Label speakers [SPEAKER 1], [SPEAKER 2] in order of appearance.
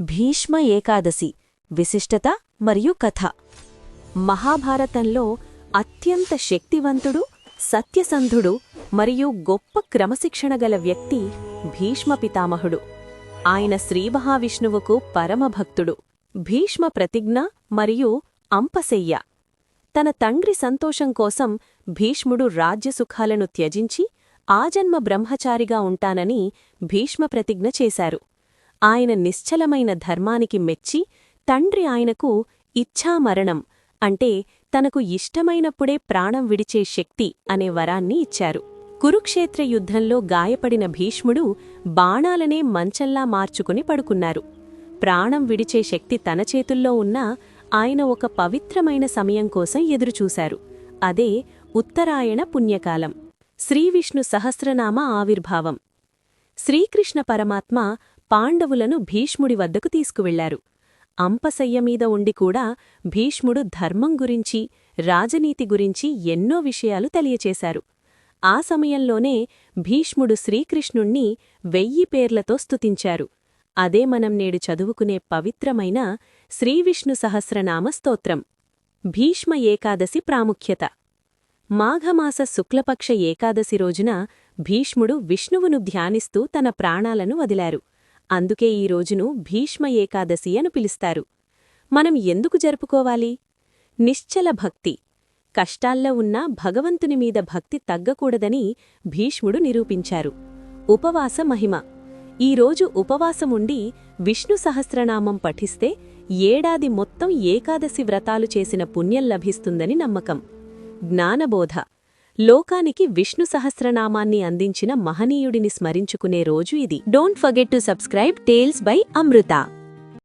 [SPEAKER 1] భీష్మ ఏకాదశి విశిష్టత మరియు కథ. మహాభారతంలో అత్యంత శక్తివంతుడు సత్యసంధుడు మరియు గొప్ప క్రమశిక్షణ గల వ్యక్తి భీష్మ పితామహుడు. ఆయన శ్రీమహావిష్ణువుకు పరమభక్తుడు భీష్మ ప్రతిజ్ఞ మరియు అంపశయ్య. తన తండ్రి సంతోషం కోసం భీష్ముడు రాజ్యసుఖాలను త్యజించి ఆజన్మ బ్రహ్మచారిగా ఉంటానని భీష్మ ప్రతిజ్ఞ చేశారు. ఆయన నిశ్చలమైన ధర్మానికి మెచ్చి తండ్రి ఆయనకు ఇచ్ఛామరణం అంటే తనకు ఇష్టమైనప్పుడే ప్రాణం విడిచే శక్తి అనే వరాన్ని ఇచ్చారు. కురుక్షేత్ర యుద్ధంలో గాయపడిన భీష్ముడు బాణాలనే మంచంలా మార్చుకుని పడుకున్నారు. ప్రాణం విడిచే శక్తి తన చేతుల్లో ఉన్నా ఆయన ఒక పవిత్రమైన సమయం కోసం ఎదురుచూశారు. అదే ఉత్తరాయణ పుణ్యకాలం. శ్రీవిష్ణు సహస్రనామ ఆవిర్భావం. శ్రీకృష్ణ పరమాత్మ పాండవులను భీష్ముడి వద్దకు తీసుకువెళ్ళారు. అంపశయ్య మీద ఉండి కూడా భీష్ముడు ధర్మం గురించి రాజనీతి గురించి ఎన్నో విషయాలు తెలియచేశారు. ఆ సమయంలోనే భీష్ముడు శ్రీకృష్ణుణ్ణి వెయ్యి పేర్లతో స్తుతించారు. అదే మనం నేడు చదువుకునే పవిత్రమైన శ్రీవిష్ణు సహస్రనామ స్తోత్రం. భీష్మ ఏకాదశి ప్రాముఖ్యత. మాఘమాస శుక్లపక్ష ఏకాదశి రోజున భీష్ముడు విష్ణువును ధ్యానిస్తూ తన ప్రాణాలను వదిలారు. అందుకే ఈ రోజును భీష్మ ఏకాదశి అని పిలుస్తారు. మనం ఎందుకు జరుపుకోవాలి? నిశ్చల భక్తి. కష్టాల్లో ఉన్న భగవంతుని మీద భక్తి తగ్గకూడదని భీష్ముడు నిరూపించారు. ఉపవాస మహిమ. ఈరోజు ఉపవాసముండి విష్ణు సహస్రనామం పఠిస్తే ఏడాది మొత్తం ఏకాదశి వ్రతాలు చేసిన పుణ్యం లభిస్తుందని నమ్మకం. జ్ఞానబోధ. లోకానికి విష్ణు సహస్రనామాన్ని అందించిన మహనీయుడిని స్మరించుకునే రోజు ఇది. Don't forget to subscribe tales by Amrutha